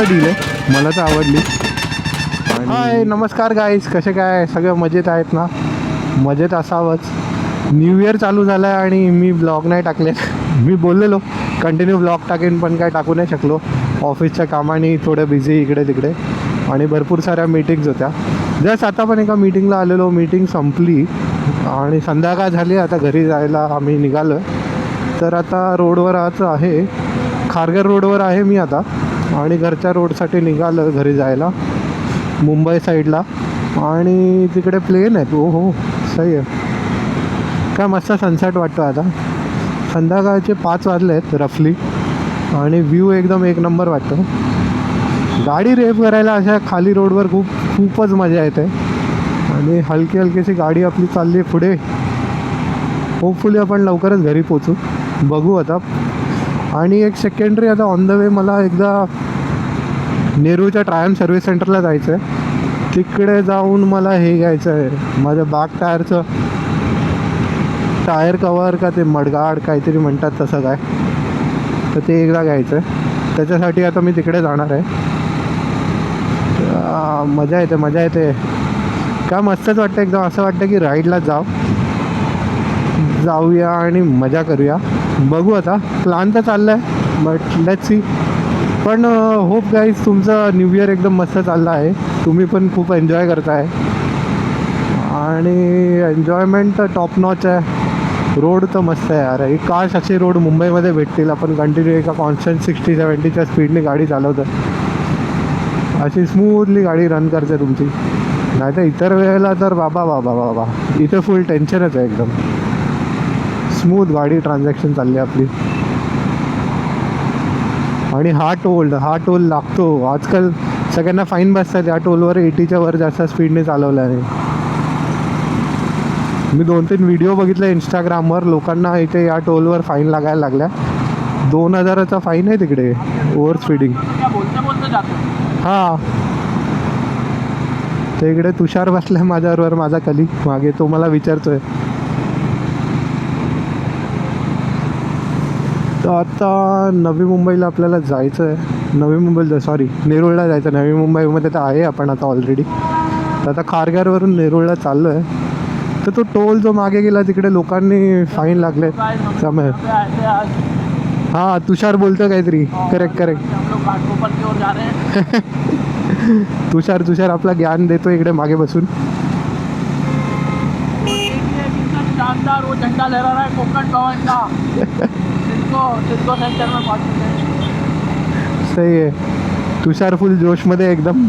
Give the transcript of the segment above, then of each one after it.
मस्त डील आहे. मला तर आवडली. हाय नमस्कार गाईस कसे काय? सगळे मजेत आहेत ना? मजेत असावंच. न्यू इयर चालू झालं आहे आणि मी ब्लॉग नाही टाकले. मी बोललेलो कंटिन्यू ब्लॉग टाकेन पण काय टाकू नाही शकलो. ऑफिसच्या कामाने थोडं बिझी इकडे तिकडे. आणि भरपूर साऱ्या मीटिंग्स होत्या. जस्ट आता पण एका मीटिंगला आलेलो. मीटिंग संपली. आणि संध्याकाळ झाली. आता घरी जायला आम्ही निघालो तर आता रोडवर आज आहे. खारघर रोडवर आहे मी आता. आणि घरच्या रोडसाठी निघालं घरी जायला मुंबई साईडला आणि तिकडे प्लेन आहेत. हो हो सही आहे. काय मस्त सनसेट वाटतो आता. संध्याकाळचे पाच वाजले आहेत रफली आणि व्ह्यू एकदम एक नंबर वाटतो. गाडी रेप करायला अशा खाली रोडवर खूप खूपच मजा येते. आणि हलकी हलकीशी गाडी आपली चालली आहे पुढे. होपफुली आपण लवकरच घरी पोचू बघू आता. आणि एक सेकंडरी आता ऑन द वे मला एकदा नेहरूच्या ट्रायम सर्व्हिस सेंटरला जायचं आहे तिकडे जाऊन मला हे घ्यायचं आहे माझ्या बाग टायरचं टायर कवर का ते मडगाड काहीतरी म्हणतात तसं काय. तर ते एकदा घ्यायचं आहे त्याच्यासाठी आता मी तिकडे जाणार आहे. मजा येते मजा येते. काय मस्तच वाटतं एकदम असं वाटतं की राईडला जाऊ. जाऊया आणि मजा करूया. बघू आता. प्लान तर चाललं आहे बट लेट्स सी पण होप गाईज तुमचं न्यू इयर एकदम मस्त चाललं आहे. तुम्ही पण खूप एन्जॉय करताय. आणि एन्जॉयमेंट तर टॉप नॉच आहे. रोड तर मस्त आहे यार. एक काश असे रोड मुंबईमध्ये भेटतील. आपण कंटिन्यू एका कॉन्स्टंट सिक्स्टी सेवन्टीच्या स्पीडने गाडी चालवतो अशी स्मूथली गाडी रन करते तुमची. नाही तर इतर वेळेला तर बाबा बाबा बाबा. इथे फुल टेन्शनच आहे एकदम. स्मूथ गाडी ट्रान्झॅक्शन चालली आहे आपली. आणि हा टोल हा टोल लागतो. आजकाल सगळ्यांना फाईन बसतात. या टोलवर एटीच्या वर जास्त स्पीडने चालवला आहे. मी दोन तीन व्हिडिओ बघितले इंस्टाग्रामवर लोकांना इथे या टोलवर फाईन लागायला लागल्या. दोन हजाराचा फाईन आहे तिकडे ओव्हर स्पीडिंग हां. ते इकडे तुषार बसलाय माझ्याबरोबर माझा कली मागे तो मला विचारतोय. तर आता नवी मुंबईला आपल्याला जायचं आहे. नवी मुंबईला सॉरी नेरूळला जायचं नवी मुंबईमध्ये तर आहे आपण आता ऑलरेडी तर आता खारघरवरून नेरूळला चाललो आहे तर तो टोल जो मागे गेला तिकडे लोकांनी फाईन लागले. त्यामुळे. हां तुषार बोलतो काहीतरी. करेक्ट करेक्ट तुषार तुषार आपला ज्ञान देतो इकडे मागे बसून. शानदार वो झंडा लहरा रहा है कोकण भवन का सिडको सिडको सेंटर में पहुंचे सही आहे तुषार फुल जोशमध्ये एकदम।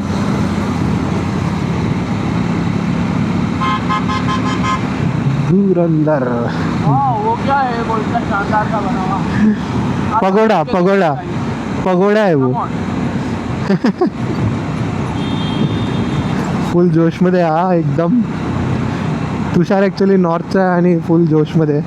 धुरंदर वो क्या है बोलता शानदार का बना हुआ। Pagoda pagoda. पगोडा आहे वो. फुल जोशमध्ये हा एकदम। तुषार ॲक्च्युली नॉर्थचा आहे आणि फुल जोशमध्ये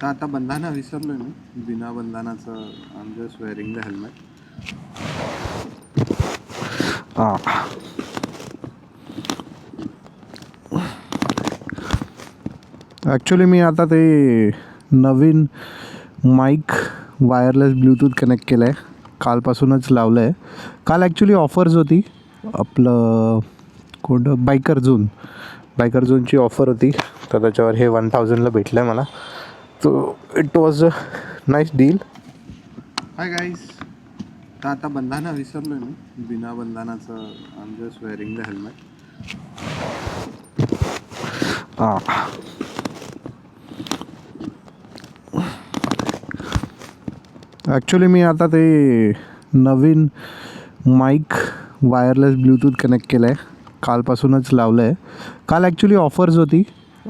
तर आता बंधाना आहे मी. बिना बंधानाचं आमचं स्वेअरिंग द हेल्मेट हां. ॲक्च्युली मी आता ते नवीन माईक वायरलेस ब्लूटूथ कनेक्ट केलं आहे कालपासूनच लावलं आहे काल ॲक्च्युली ऑफर्स होती. आपलं कोणतं? बायकर झोन बायकर झोनची ऑफर होती. तर त्याच्यावर हे वन थाउजंडला भेटलं आहे मला. तो it was a nice deal hi guys तर आता बंधाना विसरलोय मी. बिना बंधानाचं I am just wearing the helmet हां ॲक्च्युली मी आता ते नवीन माईक वायरलेस ब्लूटूथ कनेक्ट केलं आहे कालपासूनच लावलं आहे काल ॲक्च्युली ऑफर्स होती.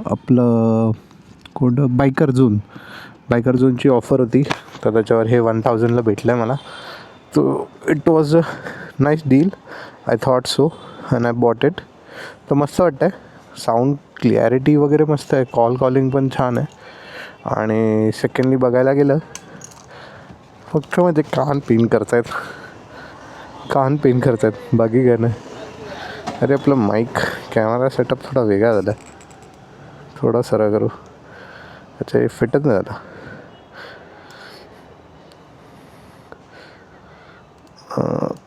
आपलं कोणतं बायकर झोन बायकर झोनची ऑफर होती. तर त्याच्यावर हे वन थाउजंडला भेटलं आहे मला. तो it was a nice deal I thought so and I bought it तर मस्त वाटतं आहे साऊंड क्लिॲरिटी वगैरे मस्त आहे. कॉल कॉलिंग पण छान आहे. आणि सेकंडली बघायला गेलं फक्त म्हणजे कान पेन करतायत. कान पेन करतायत. बाकी काय नाही. अरे आपलं माईक कॅमेरा सेटअप थोडा वेगळा झाला. थोडा सरळ करू. अच्छा हे फिटच नाही झाला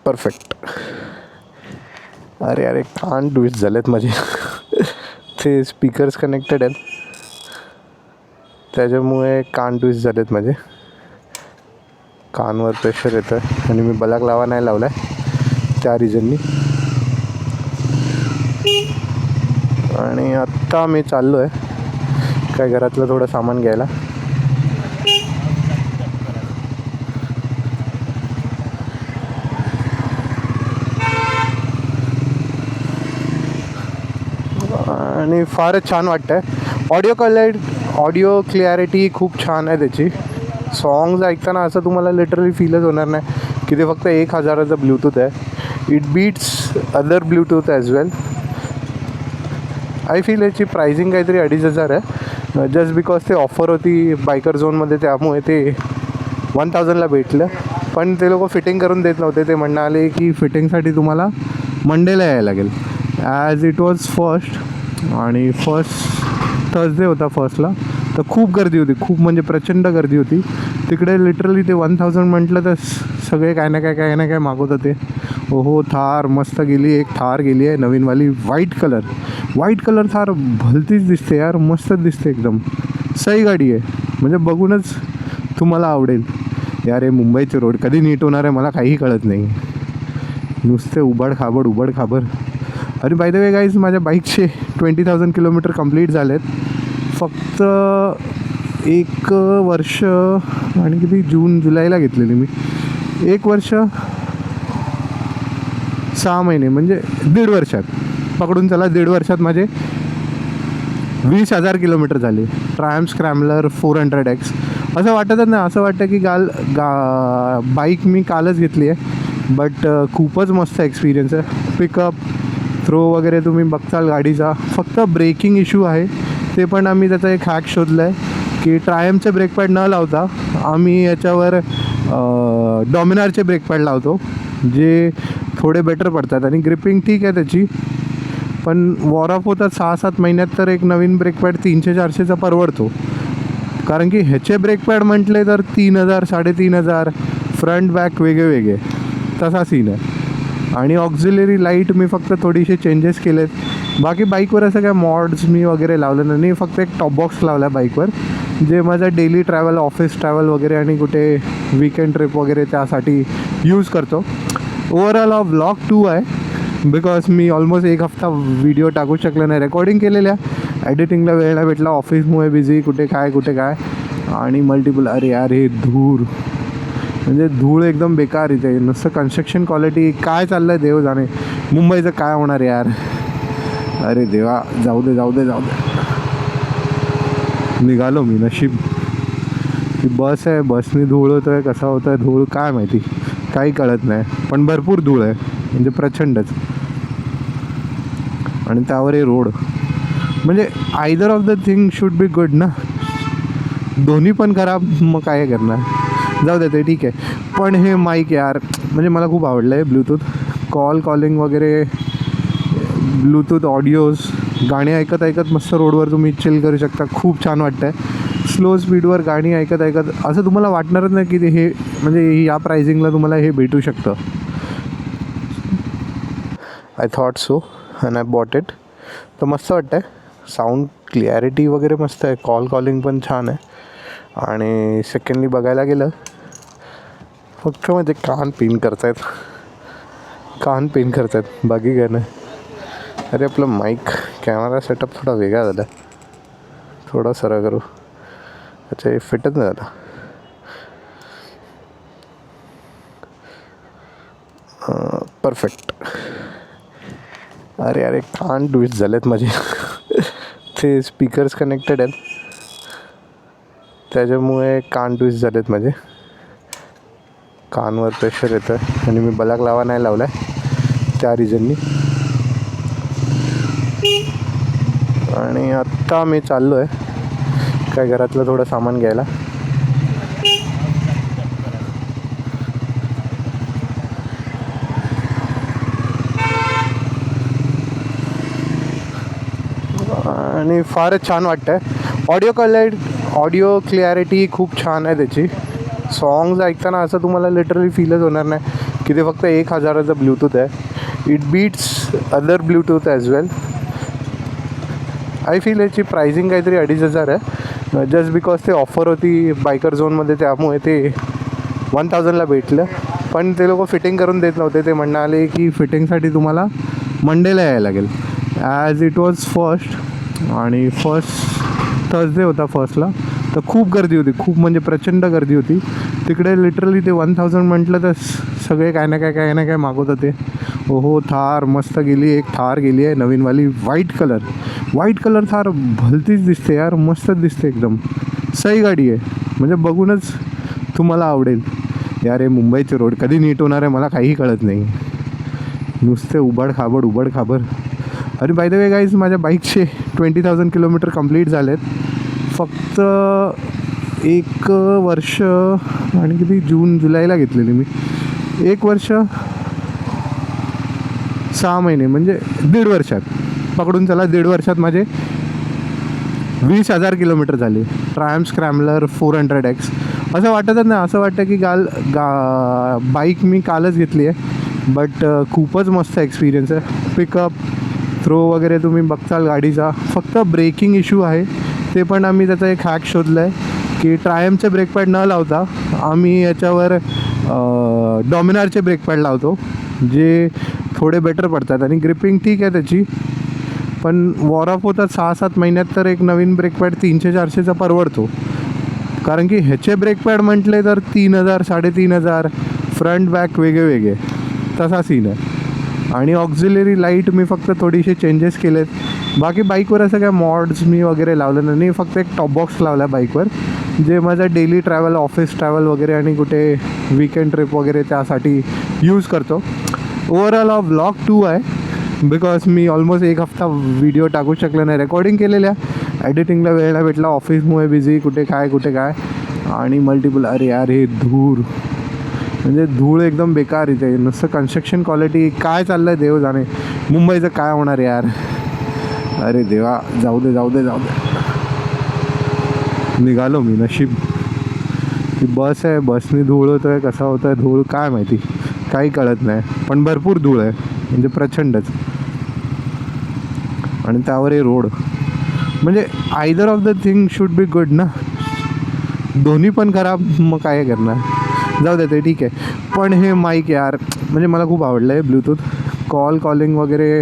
परफेक्ट अरे अरे कान ट्विस्ट झालेत माझे. ते स्पीकर्स कनेक्टेड आहेत. त्याच्यामुळे कान ट्विस्ट झालेत माझे. कानवर प्रेशर येतं आणि मी बलाक लावा नाही लावला आहे त्या रिझननी आणि आत्ता मी चाललो आहे काय घरातलं थोडं सामान घ्यायला? आणि फारच छान वाटतं आहे ऑडिओ कलर ऑडिओ क्लिॲरिटी खूप छान आहे त्याची. सॉंग्ज ऐकताना असं तुम्हाला लिटरली फीलच होणार नाही की ते फक्त एक हजाराचं ब्लूटूथ आहे. It beats other bluetooth as well I feel याची प्राइसिंग काहीतरी अडीच हजार आहे. जस्ट बिकॉज ते ऑफर होती बायकर झोनमध्ये त्यामुळे ते वन थाउजंडला भेटलं. पण ते लोक फिटिंग करून देत नव्हते. ते म्हणणं आले की फिटिंगसाठी तुम्हाला मंडेला यायला लागेल. ॲज इट वॉज फर्स्ट आणि फर्स्ट थर्सडे होता फर्स्टला तर खूप गर्दी होती. खूप म्हणजे प्रचंड गर्दी होती. तिकडे लिटरली ते वन थाउजंड म्हटलं तर सगळे काय ना काय काय ना काय मागवत होते. हो, हो थार मस्त गेली एक थार गेली आहे नवीनवाली white colour white colour Thar भलतीच दिसते यार मस्तच दिसते एकदम. सही गाडी आहे. म्हणजे बघूनच तुम्हाला आवडेल. यार हे मुंबईचे रोड कधी नीट होणार आहे मला काही कळत नाही. नुसते उबड खाबड उबड खाबड. अरे बाय द वे गाईज माझ्या बाईकचे ट्वेंटी थाउजंड किलोमीटर कंप्लीट झालेत. फक्त एक वर्ष आणि किती? जून जुलैला घेतलेली मी. एक वर्ष सहा महिने म्हणजे दीड वर्षात. पकडून चला दीड वर्षात माझे वीस हजार किलोमीटर झाले. Triumph Scrambler four hundred X. असं वाटतच नाही असं वाटतं की गाल गा बाईक मी कालच घेतली आहे. बट खूपच मस्त एक्सपिरियन्स आहे. पिकअप थ्रो वगैरे तुम्ही बघताल गाडीचा. फक्त ब्रेकिंग इश्यू आहे. ते पण आम्ही त्याचा एक हॅक शोधलं आहे की ट्रायमचे ब्रेकपॅड न लावता आम्ही याच्यावर डॉमिनारचे ब्रेकपॅड लावतो. जे थोडे बेटर पडतात आणि ग्रिपिंग ठीक आहे त्याची. पण वॉर ऑफ होतात सहा सात महिन्यात तर एक नवीन ब्रेकपॅड तीनशे चारशेचा परवडतो. कारण की ह्याचे ब्रेकपॅड म्हटले तर तीन हजार साडेतीन हजार फ्रंट बॅक वेगळे वेगळे तसा सीन आहे. आणि ऑक्झिलरी लाइट मी फक्त थोडीशी चेंजेस केलेत. बाकी बाईकवर असं काय मॉड्स मी वगैरे लावलं नाही. मी फक्त एक टॉप बॉक्स लावला आहे बाईकवर जे माझा डेली ट्रॅव्हल ऑफिस ट्रॅव्हल वगैरे आणि कुठे विकेंड ट्रिप वगैरे त्यासाठी यूज करतो. ओवरऑल हा ब्लॉग टू आहे. बिकॉज मी ऑलमोस्ट एक हफ्ता व्हिडिओ टाकू शकलो नाही. रेकॉर्डिंग केलेल्या एडिटिंगला वेळ नाही भेटला. ऑफिसमुळे बिझी कुठे काय कुठे काय. आणि मल्टिपल अरे यार हे धूर. म्हणजे धूळ एकदम बेकार इथे. नुसतं कन्स्ट्रक्शन क्वालिटी काय चाललं आहे देव जाणे. मुंबईचं काय होणार यार? अरे देवा जाऊ दे जाऊ दे जाऊ दे. निघालो मी नशीब. ती बस आहे. बसनी धूळ होतं आहे कसा होतं आहे धूळ काय माहिती. काही कळत नाही. पण भरपूर धूळ आहे. म्हणजे प्रचंडच. आणि त्यावर हे रोड. म्हणजे either of the thing should be good ना? दोन्ही पण खराब मग काय करणार? जाऊ दे ते ठीक आहे. पण हे माईक यार म्हणजे मला खूप आवडलं आहे ब्लूटूथ कॉल कॉलिंग वगैरे ब्लूटूथ ऑडिओज गाणी ऐकत ऐकत मस्त रोडवर तुम्ही चिल करू शकता. खूप छान वाटतं आहे स्लो स्पीडवर गाणी ऐकत ऐकत असं तुम्हाला वाटणारच नाही की ते हे म्हणजे या प्राइसिंगला तुम्हाला हे भेटू शकतं. I thought so and I bought it तर मस्त वाटतं आहे साऊंड क्लिॲरिटी वगैरे मस्त आहे. कॉल कॉलिंग पण छान आहे. आणि सेकंडली बघायला गेलं फक्त म्हणजे कान पेन करतायत. कान पेन करतायत. बाकी काय नाही. अरे आपलं माईक कॅमेरा सेटअप थोडा वेगळा झाला. थोडा सरळ करू. अच्छा हे फिटच नाही झाला परफेक्ट अरे अरे कान ट्विस्ट झालेत माझे. ते स्पीकर्स कनेक्टेड आहेत. त्याच्यामुळे कान ट्विस्ट झालेत माझे. कानवर प्रेशर येतं आणि मी बलाक लावा नाही लावला आहे त्या रिझननी आणि आत्ता मी चाललो आहे काय घरातलं थोडं सामान घ्यायला. आणि फारच छान वाटतं आहे ऑडिओ क्लॅरि ऑडिओ क्लिॲरिटी खूप छान आहे त्याची. सॉंग्स ऐकताना असं तुम्हाला लिटरली फीलच होणार नाही की ते फक्त एक हजाराचं ब्ल्यूटूथ आहे. It beats other bluetooth as well I feel याची प्राइसिंग काहीतरी अडीच हजार आहे. जस्ट बिकॉज ते ऑफर होती बायकर झोनमध्ये त्यामुळे ते वन थाउजंडला भेटलं. पण ते लोक फिटिंग करून देत नव्हते. ते म्हणाले की फिटिंगसाठी तुम्हाला मंडेला यायला लागेल. ॲज इट वॉज फर्स्ट आणि फर्स्ट थर्सडे होता फर्स्टला तर खूप गर्दी होती. खूप म्हणजे प्रचंड गर्दी होती. तिकडे लिटरली ते वन थाउजंड म्हटलं तर सगळे काय ना काय काय ना काय मागवत होते. ओहो थार मस्त गेली. एक थार गेली आहे नवीनवाली व्हाईट कलर व्हाईट कलर फार भलतीच दिसते यार मस्तच दिसते एकदम. सही गाडी आहे. म्हणजे बघूनच तुम्हाला आवडेल. यार हे मुंबईचे रोड कधी नीट होणार आहे मला काही कळत नाही. नुसते उबड खाबड उबड खाबड. अरे बाय द वे गाईज माझ्या बाईकचे ट्वेंटी थाउजंड किलोमीटर कंप्लीट झालेत. फक्त एक वर्ष आणि किती? जून जुलैला घेतलेली मी. एक वर्ष सहा महिने म्हणजे दीड वर्षात. पकडून चला दीड वर्षात माझे वीस हजार किलोमीटर झाले. Triumph Scrambler four hundred X. असं वाटतच नाही असं वाटतं की गाल गा बाईक मी कालच घेतली आहे. बट खूपच मस्त एक्सपिरियन्स आहे. पिकअप थ्रो वगैरे तुम्ही बघताल गाडीचा. फक्त ब्रेकिंग इश्यू आहे. ते पण आम्ही त्याचा एक हॅक शोधलं आहे की ट्रायमचे ब्रेक पॅड न लावता आम्ही याच्यावर डॉमिनारचे ब्रेक पॅड लावतो जे थोडे बेटर पडतात. आणि ग्रिपिंग ठीक आहे त्याची पण वॉर ऑफ होतात सहा सात महिन्यात तर एक नवीन ब्रेक पॅड तीनशे चारशेचा परवडतो. कारण की ह्याचे ब्रेक पॅड म्हटले तर तीन हजार साडेतीन हजार फ्रंट बॅक वेगळे वेगळे तसा सीन आहे. आणि ऑक्झिलरी लाइट मी फक्त थोडीशी चेंजेस केलेत. बाकी बाईकवर असं काय मॉड्स मी वगैरे लावलं नाही. फक्त एक टॉप बॉक्स लावला आहे बाईकवर जे माझा डेली ट्रॅव्हल ऑफिस ट्रॅव्हल वगैरे आणि कुठे विकेंड ट्रिप वगैरे त्यासाठी यूज करतो. ओवरऑल हा ब्लॉग टू आहे. बिकॉज मी ऑलमोस्ट एक हफ्ता व्हिडिओ टाकू शकलो नाही. रेकॉर्डिंग केलेल्या. एडिटिंगला वेळेला भेटला. ऑफिसमुळे बिझी कुठे काय कुठे काय. आणि मल्टिपल अरे यार हे धूर. म्हणजे धूळ एकदम बेकार इथे. नुसतं कन्स्ट्रक्शन क्वालिटी काय चाललं आहे देव जाणे. मुंबईचं काय होणार यार? अरे देवा जाऊ दे जाऊ दे जाऊ दे. निघालो मी नशीब. ती बस आहे. बसनी धूळ होतं आहे कसा होतं आहे धूळ काय माहिती. काही कळत नाही. पण भरपूर धूळ आहे. म्हणजे प्रचंडच. आणि त्यावर हे रोड म्हणजे either of the thing should be good ना? दोन्ही पण खराब मग काय करणार? जाऊ दे ते ठीक आहे. पण हे माईक यार म्हणजे मला खूप आवडलं आहे ब्लूटूथ कॉल कॉलिंग वगैरे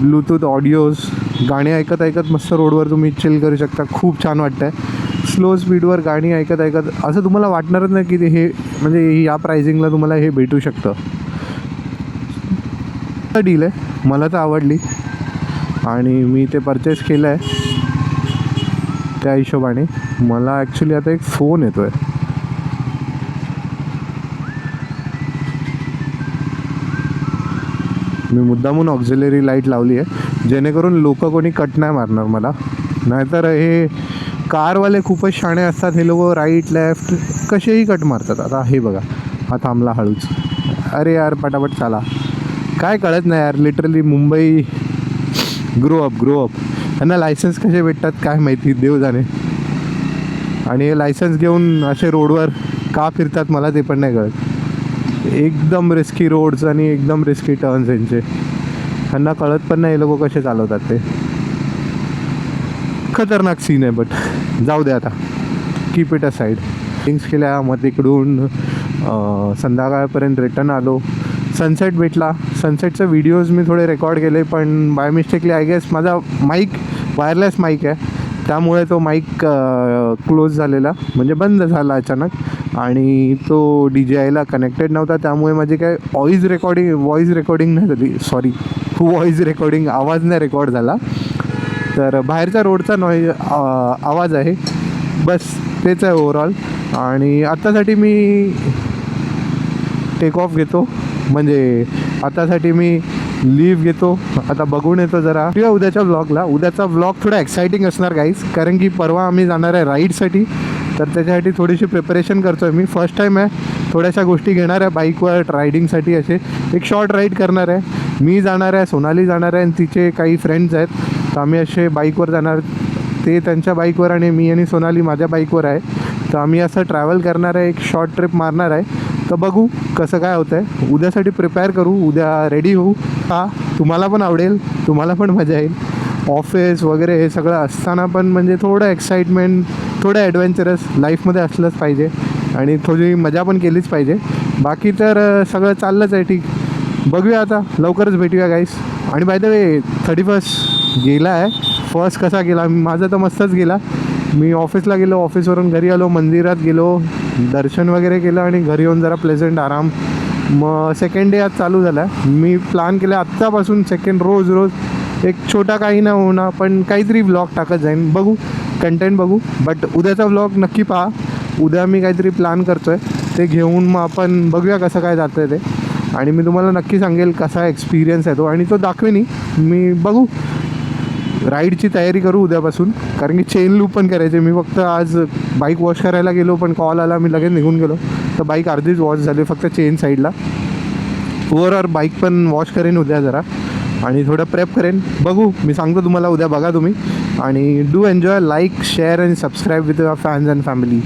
ब्लूटूथ ऑडिओज गाणी ऐकत ऐकत मस्त रोडवर तुम्ही चिल करू शकता. खूप छान वाटतं आहे स्लो स्पीडवर गाणी ऐकत ऐकत असं तुम्हाला वाटणारच नाही की ते हे म्हणजे या प्रायझिंगला तुम्हाला हे भेटू शकतं. डील आहे. मला तर आवडली. आणि मी ते परचेस केलं आहे. त्या हिशोबाने मला ॲक्च्युली आता एक फोन येतो आहे मी मुद्दामून ऑक्झिलरी लाइट लावली आहे. जेणेकरून लोक कोणी कट नाही मारणार मला. नाहीतर हे कारवाले खूपच शाणे असतात. हे लोक राईट लेफ्ट कसेही कट मारतात. आता हे बघा. हा थांबला हळूच. अरे यार पटापट चाला. काय कळत नाही यार literally Mumbai grow up grow up त्यांना लायसन्स कसे भेटतात काय माहिती देव जाणे. आणि हे लायसन्स घेऊन असे रोडवर का फिरतात मला ते पण नाही कळत. एकदम रिस्की रोड्स आणि एकदम रिस्की टर्न्स यांचे. त्यांना कळत पण नाही लोक कसे चालवतात ते. खतरनाक सीन आहे बट जाऊ दे आता. Keep it aside things केल्या मग तिकडून संध्याकाळपर्यंत रिटर्न आलो. सनसेट भेटला. सनसेटचे व्हिडिओज मी थोडे रेकॉर्ड केले पण बाय मिस्टेकली आय गेस माझा माईक वायरलेस माईक आहे. त्यामुळे तो माईक क्लोज झालेला. म्हणजे बंद झाला अचानक. आणि तो डी जे आयला कनेक्टेड नव्हता. त्यामुळे माझी काय व्हॉईस रेकॉर्डिंग व्हॉईस रेकॉर्डिंग नाही झाली. सॉरी व्हॉईस रेकॉर्डिंग आवाज नाही रेकॉर्ड झाला. तर बाहेरच्या रोडचा नॉईज आवाज आहे. बस तेच आहे ओवरऑल आणि आत्तासाठी मी टेक ऑफ घेतो. म्हणजे आतासाठी मी लीव घेतो. आता बघून येतो जरा. किंवा उद्याच्या ब्लॉगला उद्याचा ब्लॉग थोडा एक्सायटिंग असणार गाईज कारण की परवा आम्ही जाणार आहे राईडसाठी तर त्याच्यासाठी थोडीशी प्रिपरेशन करतो आहे मी. फर्स्ट टाईम आहे. थोड्याशा गोष्टी घेणार आहे. बाईकवर रायडिंगसाठी असे. एक शॉर्ट राईड करणार आहे. मी जाणार आहे सोनाली जाणार आहे आणि तिचे काही फ्रेंड्स आहेत. तर आम्ही असे बाईकवर जाणार. ते त्यांच्या बाईकवर आणि मी आणि सोनाली माझ्या बाईकवर आहे. तर आम्ही असं ट्रॅव्हल करणार आहे. एक शॉर्ट ट्रिप मारणार आहे. तर बघू कसं काय होतं आहे उद्यासाठी प्रिपेअर करू उद्या रेडी होऊ. हा तुम्हाला पण आवडेल तुम्हाला पण मजा येईल. ऑफिस वगैरे हे सगळं असताना पण म्हणजे थोडं एक्साइटमेंट थोडं ॲडव्हेंचरस लाईफमध्ये असलंच पाहिजे. आणि थोडी मजा पण केलीच पाहिजे. बाकी तर सगळं चाललंच आहे ठीक. बघूया आता लवकरच भेटूया गाईस आणि by the way thirty first गेला आहे. फर्स्ट कसा गेला? माझा तर मस्तच गेला. मी ऑफिसला गेलो ऑफिसवरून घरी आलो मंदिरात गेलो. दर्शन वगैरे केलं आणि घरी येऊन जरा प्लेझंट आराम. मग सेकंड डे आज चालू झाला. मी प्लॅन केला आत्तापासून सेकंड रोज रोज. एक छोटा काही ना होणार पण काहीतरी व्लॉग टाकत जाईन. बघू कंटेंट बघू. बट उद्याचा व्लॉग नक्की पहा. उद्या मी काहीतरी प्लॅन करतो आहे ते घेऊन मग आपण बघूया कसं काय जातं आहे ते. आणि मी तुम्हाला नक्की सांगेल कसा एक्सपिरियन्स आहे तो. आणि तो दाखवेनी मी बघू. राईडची तयारी करू उद्यापासून. कारण की चेन लूप पण करायचे. मी फक्त आज बाईक वॉश करायला गेलो पण कॉल आला मी लगेच निघून गेलो. तर बाईक अर्धीच वॉश झाली फक्त चेन साईडला ओव्हरऑल बाईक पण वॉश करेन उद्या जरा. आणि थोडं प्रेप करेन. बघू. मी सांगतो तुम्हाला उद्या बघा तुम्ही. आणि do enjoy like share and subscribe with your fans and family